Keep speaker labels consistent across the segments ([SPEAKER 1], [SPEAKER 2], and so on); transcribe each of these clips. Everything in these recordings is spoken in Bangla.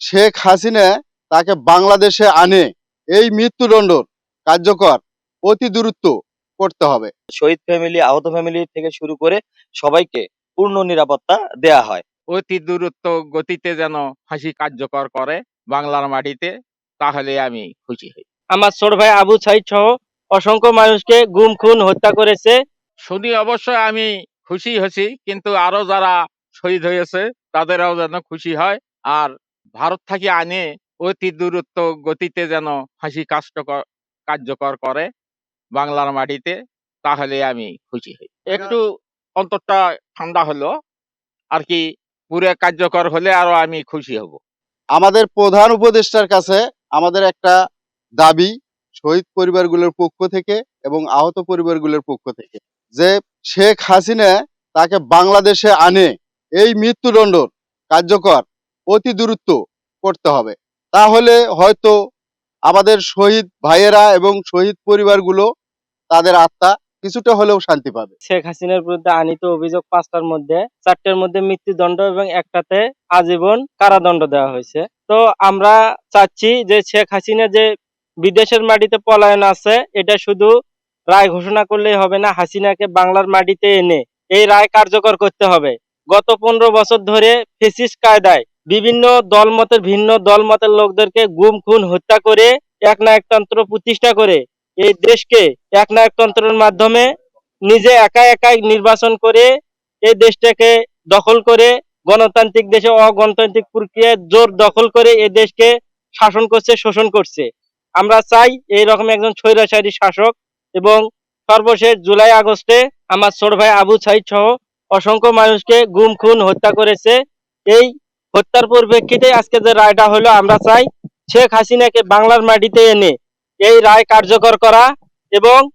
[SPEAKER 1] শেখ হাসিনা তাকে বাংলাদেশে আনে। এই মৃত্যুদণ্ড কার্যকর অতি দ্রুত করতে হবে।
[SPEAKER 2] শহীদ ফ্যামিলি আহত ফ্যামিলি থেকে শুরু করে সবাইকে পূর্ণ নিরাপত্তা দেয়া হয়।
[SPEAKER 3] অতি দূরত্ব গতিতে যেন ফাঁসি কার্যকর করে বাংলার মাটিতে তাহলে আমি খুশি হই।
[SPEAKER 4] আমার ছোট ভাই আবু সাইদ সহ অসংখ্য মানুষকে গুম খুন হত্যা করেছে।
[SPEAKER 3] শুনি অবশ্যই আমি খুশি হয়েছি কিন্তু আরও যারা শহীদ হয়েছে তাদেরও যেন খুশি হয়। আর ভারত থেকে আনে অতি দূরত্ব গতিতে যেন ফাঁসি কার্যকর কার্যকর করে বাংলার মাটিতে তাহলে আমি খুশি হই। একটু অন্তরটা ঠান্ডা হলো আর কি পুরো কার্যকর হলে আরও আমি খুশি হব।
[SPEAKER 1] আমাদের প্রধান উপদেষ্টার কাছে আমাদের একটা দাবি শহীদ পরিবারগুলোর পক্ষ থেকে এবং আহত পরিবারগুলোর পক্ষ থেকে যে শেখ হাসিনা তাকে বাংলাদেশে আনে। এই মৃত্যুদণ্ড কার্যকর অতি দ্রুত করতে হবে। তাহলে হয়তো আমাদের শহীদ ভাইয়েরা এবং শহীদ পরিবারগুলো তাদের আত্মা কিছুটা হলেও শান্তি পাবে।
[SPEAKER 4] শেখ হাসিনার বিরুদ্ধে আনিত অভিযোগ পাঁচটার মধ্যে, চারটার মধ্যে মৃত্যুদণ্ড এবং একটাতে আজীবন কারাদণ্ড দেওয়া হয়েছে। তো আমরা চাচ্ছি যে শেখ হাসিনা যে বিদেশের মাটিতে পলায়ন আছে, এটা শুধু রায় ঘোষণা করলেই হবে না, হাসিনাকে বাংলার মাটিতে এনে এই রায় কার্যকর করতে হবে। গত পনেরো বছর ধরে ফেসিস কায়দায় বিভিন্ন দলমতের, ভিন্ন দলমতের লোকদেরকে গুম, খুন, হত্যা করে এক একনায়কতন্ত্র প্রতিষ্ঠা করে। এই দেশকে এক একনায়কতন্ত্রের মাধ্যমে নিজে একা একাই নির্বাচন করে এই দেশটাকে দখল করে, গণতান্ত্রিক দেশে অগণতান্ত্রিক প্রক্রিয়ায় জোর দখল করে এই দেশকে শাসন করছে, শোষণ করছে। আমরা চাই এই রকম একজন স্বৈরাচারী শাসক এবং সর্বশেষ জুলাই আগস্টে আমার ছোট ভাই আবু সাইদ সহ অসংখ্য মানুষকে গুম, খুন, হত্যা করেছে। এই হত্যার পরিপ্রেক্ষিতে আজকে যে রায়টা হলো, আমরা চাই শেখ হাসিনাকে বাংলার মাটিতে এনে এই রায় কার্যকর করা এবং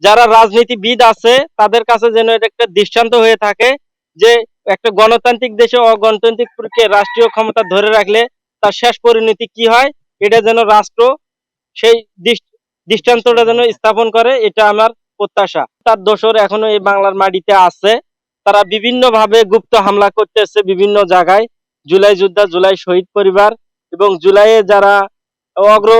[SPEAKER 4] যারা রাজনীতিবিদ আছে, তাদের কাছে যেন এটা একটা দৃষ্টান্ত হয়ে থাকে যে একটা গণতান্ত্রিক দেশে অগণতান্ত্রিক প্রক্রিয়া, রাষ্ট্রীয় ক্ষমতা ধরে রাখলে তার শেষ পরিণতি কি হয়, এটা যেন রাষ্ট্র সেই দৃষ্ট- দৃষ্টান্তটা যেন স্থাপন করে, এটা আমার প্রত্যাশা। তার দোসর এখনও এই বাংলার মাটিতে আছে। তারা বিভিন্নভাবে গুপ্ত হামলা করতেছে বিভিন্ন জায়গায়। জুলাই যোদ্ধা, জুলাই শহীদ পরিবার এবং জুলাইয়ে যারা অগ্র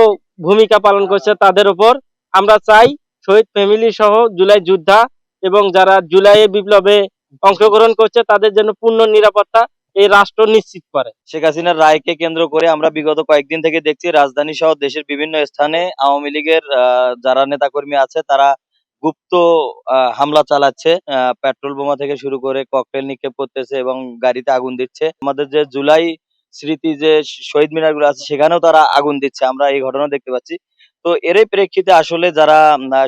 [SPEAKER 4] ভূমিকা পালন করছে তাদের উপর আমরা চাই শহীদ ফ্যামিলি সহ জুলাই যোদ্ধা এবং যারা জুলাই বিপ্লবে অংশগ্রহণ করছে তাদের জন্য পূর্ণ নিরাপত্তা এই রাষ্ট্র নিশ্চিত করে।
[SPEAKER 2] শেখ হাসিনার রায়কে কেন্দ্র করে আমরা বিগত কয়েকদিন থেকে দেখছি রাজধানী সহ দেশের বিভিন্ন স্থানে আওয়ামী লীগের যারা নেতাকর্মী আছে তারা গুপ্ত হামলা চালাচ্ছে। পেট্রোল বোমা থেকে শুরু করে ককটেল নিক্ষেপ করতেছে এবং গাড়িতে আগুন দিচ্ছে। আমাদের যে জুলাই স্মৃতি যে শহীদ মিনারগুলো আছে, সেখানেও তারা আগুন দিচ্ছে। আমরা এই ঘটনা দেখতে পাচ্ছি। তো এরই প্রেক্ষিতে আসলে যারা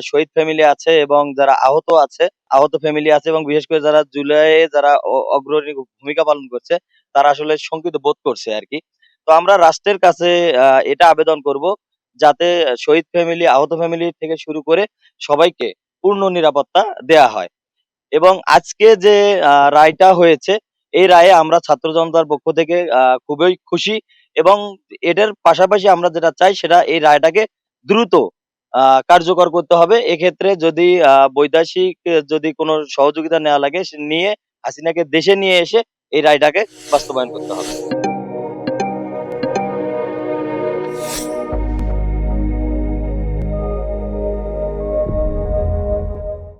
[SPEAKER 2] শহীদ ফ্যামিলি আছে এবং যারা আহত আছে, আহত ফ্যামিলি আছে এবং বিশেষ করে যারা জুলাইয়ে যারা অগ্রণী ভূমিকা পালন করছে, তারা আসলে শঙ্কিত বোধ করছে আর কি তো আমরা রাষ্ট্রের কাছে এটা আবেদন করব, যাতে শহীদ ফ্যামিলি আহত ফ্যামিলি থেকে শুরু করে সবাইকে পূর্ণ নিরাপত্তা দেয়া হয়। এবং আজকে যে রায়টা হয়েছে, এই রায়ে আমরা ছাত্র জনতার পক্ষ থেকে খুবই খুশি এবং এটার পাশাপাশি আমরা যেটা চাই সেটা এই রায়টাকে দ্রুত কার্যকর করতে হবে। এক্ষেত্রে যদি বৈদেশিক যদি কোনো সহযোগিতা নেওয়া লাগে নিয়ে হাসিনাকে দেশে নিয়ে এসে এই রায়টাকে বাস্তবায়ন করতে হবে।